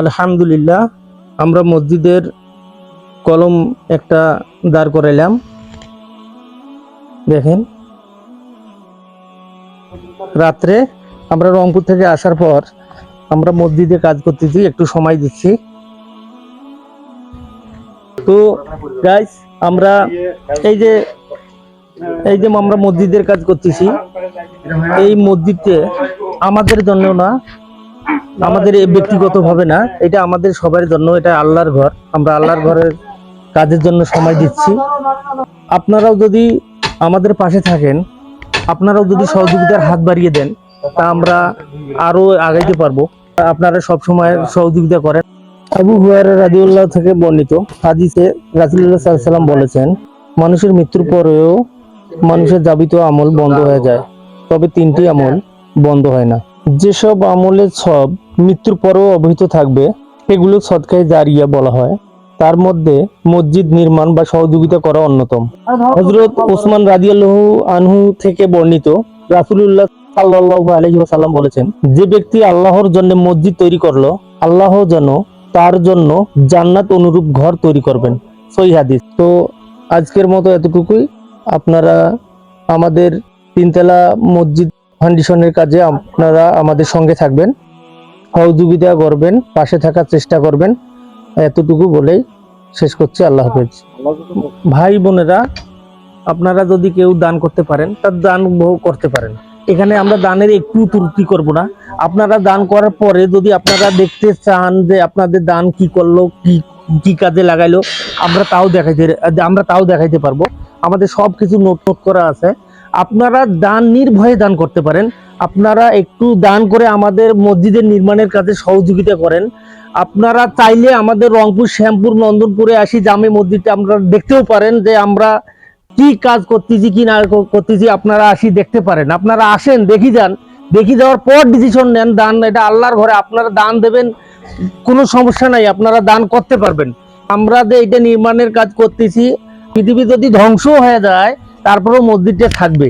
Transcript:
আলহামদুলিল্লাহ, আমরা মসজিদের কলম একটা দাঁড় করাইলাম। দেখেন। রাত্রে আমরা রংপুর থেকে আসার পর আমরা মসজিদে কাজ করতেছি, একটু সময় দিচ্ছি। তো গাইস আমরা এই যে এই যে আমরা মসজিদের কাজ করতেছি, এই মসজিদে আমাদের জন্য না আমাদের এই ব্যক্তিগতভাবে না এটা আমাদের সবার জন্য এটা আল্লাহর ঘর। আমরা আল্লাহর ঘরের কাজের জন্য সময় দিচ্ছি। আপনারাও যদি আমাদের পাশে থাকেন আপনারাও যদি সহযোগিতার হাত বাড়িয়ে দেন তা আমরা আরও আগাইতে পারব। আপনারা সব সময় সহযোগিতা করেন। আবু হুয়ারা রাদিউল্লাহ থেকে বর্ণিত হাদিসে রাসুল্লাহ সাল্লাম বলেছেন মানুষের মৃত্যুর পরেও মানুষের যাবিত আমল বন্ধ হয়ে যায় তবে তিনটি আমল বন্ধ হয় না। যেসব আমলের সব মৃত্যুর পরেও অবহিত থাকবে সেগুলো সদকায় জারিয়া বলা হয়। তার মধ্যে মসজিদ নির্মাণ বা সহযোগিতা করা অন্যতম। হজরত ওসমান রাদিয়াল্লাহু আনহু থেকে বর্ণিত রাসূলুল্লাহ সাল্লাল্লাহু আলাইহি ওয়াসাল্লাম বলেছেন যে ব্যক্তি আল্লাহর জন্য মসজিদ তৈরি করল আল্লাহ যেন তার জন্য জান্নাত অনুরূপ ঘর তৈরি করবেন। সই হাদিস। তো আজকের মতো এতটুকুই। আপনারা আমাদের তিনতলা মসজিদ ফাউন্ডেশনের কাজে আপনারা আমাদের সঙ্গে থাকবেন। সহযোগিতা করবেন, পাশে থাকার চেষ্টা করবেন। এতটুকু বলেই শেষ করছি, আল্লাহ হাফেজ। ভাই বোনেরা, আপনারা যদি কেউ দান করতে পারেন, তার দান করতে পারেন। এখানে আমরা দানের একটু ত্রুটি করব না। আপনারা দান করার পরে যদি আপনারা দেখতে চান যে আপনাদের দান কি করল, কি কি কাজে লাগাইলো, আমরা তাও দেখাইতে, আমরা তাও দেখাইতে পারব। আমাদের সব কিছু নোট নোট করা আছে। আপনারা দান নির্ভয়ে দান করতে পারেন। আপনারা একটু দান করে আমাদের মসজিদের নির্মাণের কাজে সহযোগিতা করেন। আপনারা চাইলে আমাদের রংপুর, শ্যামপুর, নন্দনপুরে আসি জামে মসজিদটা আমরা দেখতেও পারেন যে আমরা কি কাজ করতেছি, কি না করতেছি, আপনারা আসি দেখতে পারেন। আপনারা আসেন, দেখি যান। দেখি যাওয়ার পর ডিসিশন নেন, দান এটা আল্লাহর ঘরে আপনারা দান দেবেন, কোনো সমস্যা নাই, আপনারা দান করতে পারবেন। আমরা যে এটা নির্মাণের কাজ করতেছি, পৃথিবী যদি ধ্বংস হয়ে যায় তারপরেও মসজিদটা থাকবে।